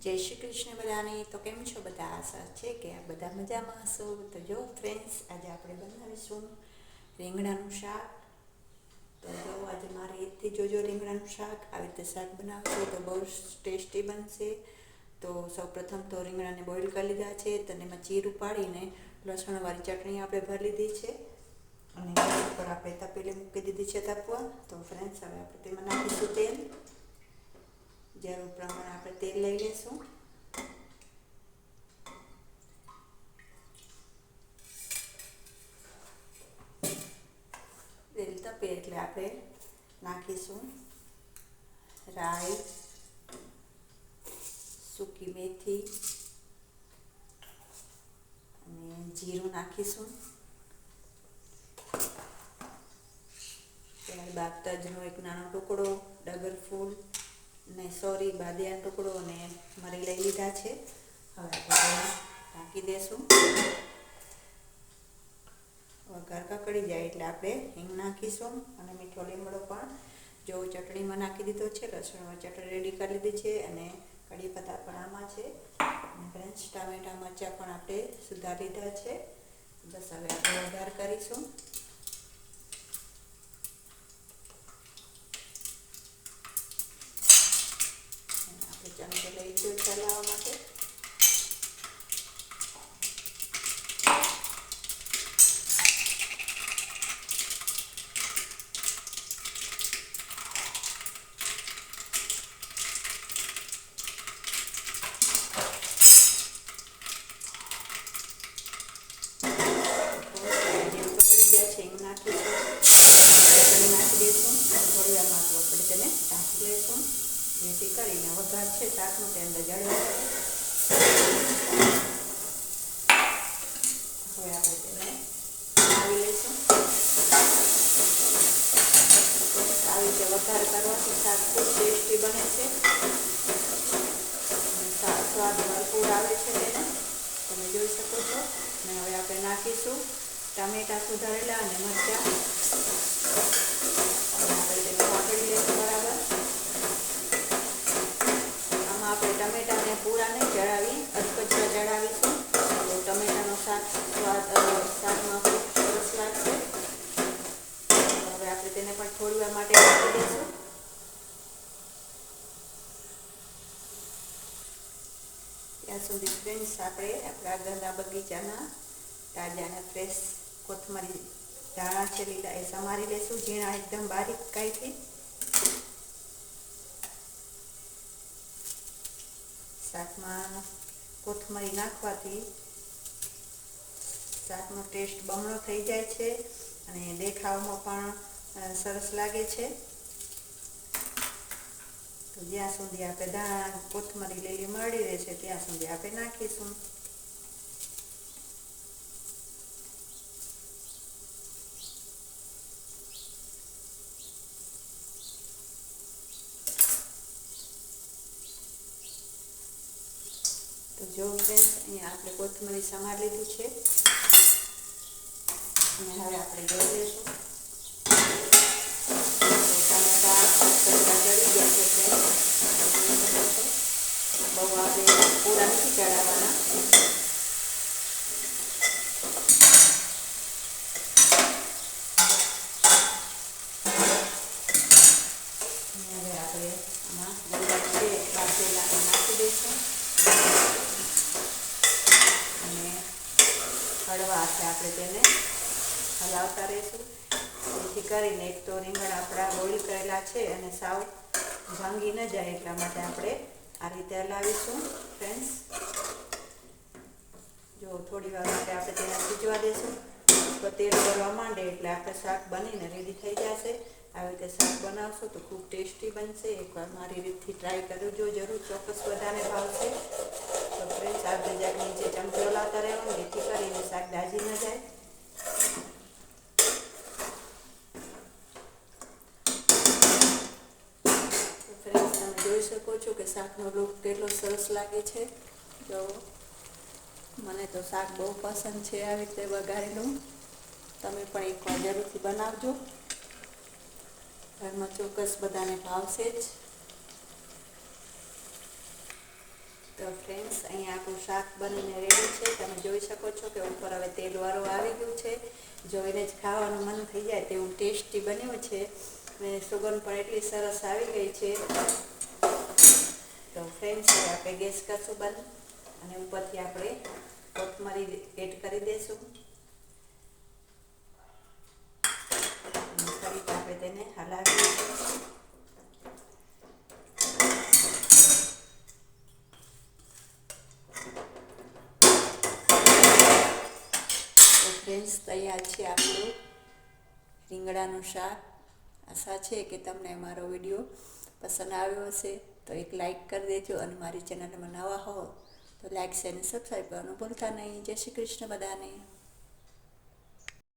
જય શ્રી કૃષ્ણ બધાને. તો કેમ છો બધા? આશા છે કે આ બધા મજામાં હશો. તો જો ફ્રેન્ડ્સ આજે આપણે બનાવીશું રીંગણાનું શાક. તો જો આજે મારે રીતથી જોજો રીંગણાનું શાક. આવી રીતે શાક બનાવશો તો બહુ ટેસ્ટી બનશે. તો સૌપ્રથમ તો રીંગણાને બોઇલ કરી લીધા છે. તેને એમાં ચીરું પાડીને લસણવાળી ચટણી આપણે ભરી લીધી છે. અને ઉપર આપણે તપેલી મૂકી દીધી છે તપવા. તો ફ્રેન્ડ્સ હવે આપણે તેમાં નાખીશું તેલ. જરૂર પ્રમાણે આપણે તેલ લઈ લઈશું તેલ તપે એટલે આપણે નાખીશું રાઈ સૂકી મેથી અને જીરું નાખીશું ત્યારબાદ તજનો એક નાનો ટુકડો ડગર ફૂલ ને સોરી બાદિયાનો ટુકડો અને મરી લઈ લીધા છે. હવે આપણે ઢાંકી દેશું. વઘાર કકડી જાય એટલે આપણે હિંગ નાખીશું અને મીઠો લીમડો પણ જો ચટણીમાં નાખી દીધો છે, લસણમાં ચટણી રેડી કરી લીધી છે અને કઢી પત્તા પણ આમાં છે. ફ્રેન્ચ ટામેટા મરચાં પણ આપણે સુધારી લીધા છે. બસ હવે આપણે વઘાર કરીશું આપણે ચમચો લઈશું ચલાવવા માટે જેવું પકડી ગયા છે એમ નાખીશું ચટણી નાખી દઈશું થોડી વારમાં તો આપણે તેને ઢાંકી લઈશું જેથી કરીને વઘાર છે શાકનો તે અંદર જળવા હવે આપણે તેને આવી લઈશું. આવી રીતે વઘાર કરવાથી શાક ખૂબ ટેસ્ટી બને છે. સ્વાદ ભરપૂર આવે છે તેને. તમે જોઈ શકો છો. ને હવે આપણે નાખીશું. ટામેટા સુધારેલા અને મરચાં અને આપણે તેને વાપરી લઈશું બરાબર આમાં આપણે ટમેટાને પૂરા નહીં ચડાવી અધકચરા ચડાવીશું તો ટમેટાનો શાક સ્વાદ અ, ત્યાં સુધી ફ્રેન્ડ્સ આપણે આપણા ઘરના બગીચાના તાજા અને ફ્રેશ કોથમરી ધાણા છે લીલા એ સમારી લેશું ઝીણા એકદમ બારીક કાંઈથી શાકમાં કોથમરી નાખવાથી શાકનો ટેસ્ટ બમણો થઈ જાય છે અને દેખાવમાં પણ સરસ લાગે છે. તો જ્યાં સુધી આપણે દાણા કોથમરી, લીલી મળી રહેશે ત્યાં સુધી આપણે નાખીશું. તો જો ફ્રેન્ડ અહીંયા આપણે કોથમરી સમાર લીધી છે. અને હવે આપણે જોઈ લઈશું ટામેટા કચરા ચડી ગયા છે ફ્રેન્ડ્સ બહુ આપણે પૂરા નથી ચડાવવાના અને હવે આપણે આમાં ગુલાબ છે બાફેલા એ નાખી દઈશું અને હળવા હાથે આપણે તેને હલાવતા રહીશું. જેથી કરીને એક તો રીંગણ આપણા બોઇલ કરેલા છે અને સાવ ભાંગી ન જાય એટલા માટે આપણે આ રીતે હલાવીશું ફ્રેન્ડ્સ જો થોડી વાર માટે આપણે તેને ભીજવા દઈશું તો તેલ ભરવા માંડે એટલે આપણે શાક બનીને રેડી થઈ જશે. આવી રીતે શાક બનાવશો તો ખૂબ ટેસ્ટી બનશે. એકવાર મારી રીતથી ટ્રાય કરજો. જરૂર ચોક્કસ બધાને ભાવશે. તો ફ્રેન્ડ્સ આ ભેજાક નીચે ચમચો લાવતા રહેવાનું, જેથી કરીને શાક દાજી ન જાય તો ફ્રેન્ડ્સ તમે જોઈ શકો છો કે શાકનો લુક કેટલો સરસ લાગે છે. તો મને તો શાક બહુ પસંદ છે આવી રીતે વઘારેલું. તમે પણ એકવાર જરૂરથી બનાવજો. ઘરમાં ચોક્કસ બધાને ભાવશે જ. તો ફ્રેન્ડ્સ અહીંયા આપણું શાક બનીને રેડી છે. તમે જોઈ શકો છો કે ઉપર હવે તેલવાળું આવી ગયું છે. જોઈને જ ખાવાનું મન થઈ જાય તેવું ટેસ્ટી બન્યું છે. અને સુગંધ પણ એટલી સરસ આવી ગઈ છે. તો ફ્રેન્ડ્સ આપણે ગેસ કરશું બંધ અને ઉપરથી આપણે કોથમરી એડ કરી દઈશું ફરી આપણે તેને હલાવી તો ફ્રેન્ડ્સ તૈયાર છે આપણું રીંગણાનું શાક. આશા છે કે તમને મારો વીડિયો પસંદ આવ્યો હશે. તો એક લાઈક કરી દેજો અને મારી ચેનલમાં નવા હો તો લાઇક શેર અને સબસ્ક્રાઈબ કરવાનું ભૂલતા નહીં. જય શ્રી કૃષ્ણ બધાને.